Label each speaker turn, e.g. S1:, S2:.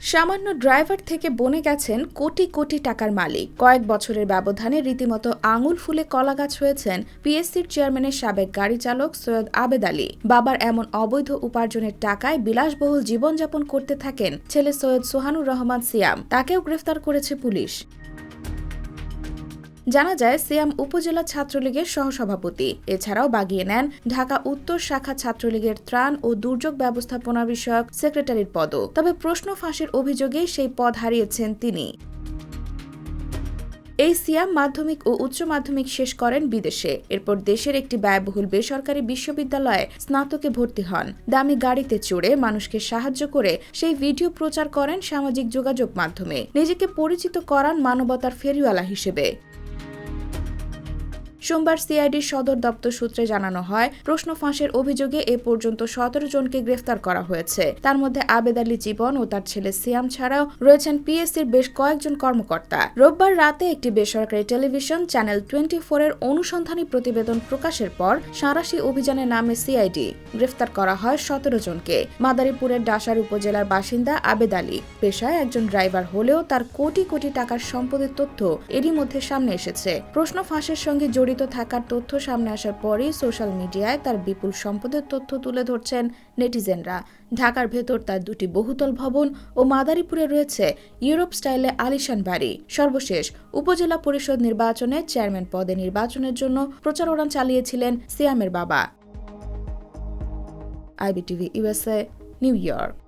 S1: সামান্য ড্রাইভার থেকে বনে গেছেন কোটি কোটি টাকার মালিক। কয়েক বছরের ব্যবধানে রীতিমতো আঙুল ফুলে কলাগাছ হয়েছেন পিএসসির চেয়ারম্যানের সাবেক গাড়ি চালক সৈয়দ আবেদ আলী। বাবার এমন অবৈধ উপার্জনের টাকায় বিলাসবহুল জীবনযাপন করতে থাকেন ছেলে সৈয়দ সোহানুর রহমান সিয়াম। তাকেও গ্রেফতার করেছে পুলিশ। জানা যায়, সিয়াম উপজেলা ছাত্রলীগের সহসভাপতি। এছাড়াও বাগিয়ে নেন ঢাকা উত্তর শাখা ছাত্রলীগের ত্রাণ ও দুর্যোগ ব্যবস্থাপনা বিষয়ক সেক্রেটারির পদও। তবে প্রশ্ন ফাঁসের অভিযোগে সেই পদ হারিয়েছেন তিনি। এই সিয়াম মাধ্যমিক ও উচ্চ মাধ্যমিক শেষ করেন বিদেশে। এরপর দেশের একটি ব্যয়বহুল বেসরকারি বিশ্ববিদ্যালয়ে স্নাতকে ভর্তি হন। দামি গাড়িতে চড়ে মানুষকে সাহায্য করে সেই ভিডিও প্রচার করেন সামাজিক যোগাযোগ মাধ্যমে। নিজেকে পরিচিত করান মানবতার ফেরিওয়ালা হিসেবে। সোমবার সিআইডির সদর দপ্তর সূত্রে জানানো হয়, প্রশ্ন ফাঁসের অভিযোগে এ পর্যন্ত সতেরো জনকে গ্রেফতার করা হয়েছে। তার মধ্যে আবেদ আলী জীবন ও তার ছেলে সিয়াম ছাড়াও রয়েছেন পিএসসির বেশ কয়েকজন কর্মকর্তা। রোববার রাতে একটি বেসরকারি টেলিভিশন চ্যানেল টোয়েন্টি এর অনুসন্ধানী প্রতিবেদন প্রকাশের পর সাঁড়াশি অভিযানে নামে সিআইডি। গ্রেফতার করা হয় সতেরো জনকে। মাদারীপুরের ডাসার উপজেলার বাসিন্দা আবেদ আলী। পেশায় একজন ড্রাইভার হলেও তার কোটি কোটি টাকার সম্পদের তথ্য এরই মধ্যে সামনে এসেছে। প্রশ্ন ফাঁসের সঙ্গে জড়িত থাকার তথ্য সামনে আসার পরই সোশ্যাল মিডিয়ায় তার বিপুল সম্পদের তথ্য তুলে ধরছেন নেটিজেনরা। ঢাকার ভেতর তার দুটি বহুতল ভবন ও মাদারীপুরে রয়েছে ইউরোপ স্টাইলে আলিশান বাড়ি। সর্বশেষ উপজেলা পরিষদ নির্বাচনে চেয়ারম্যান পদে নির্বাচনের জন্য প্রচারণা চালিয়েছিলেন সিয়ামের বাবা। IBTV USA new York.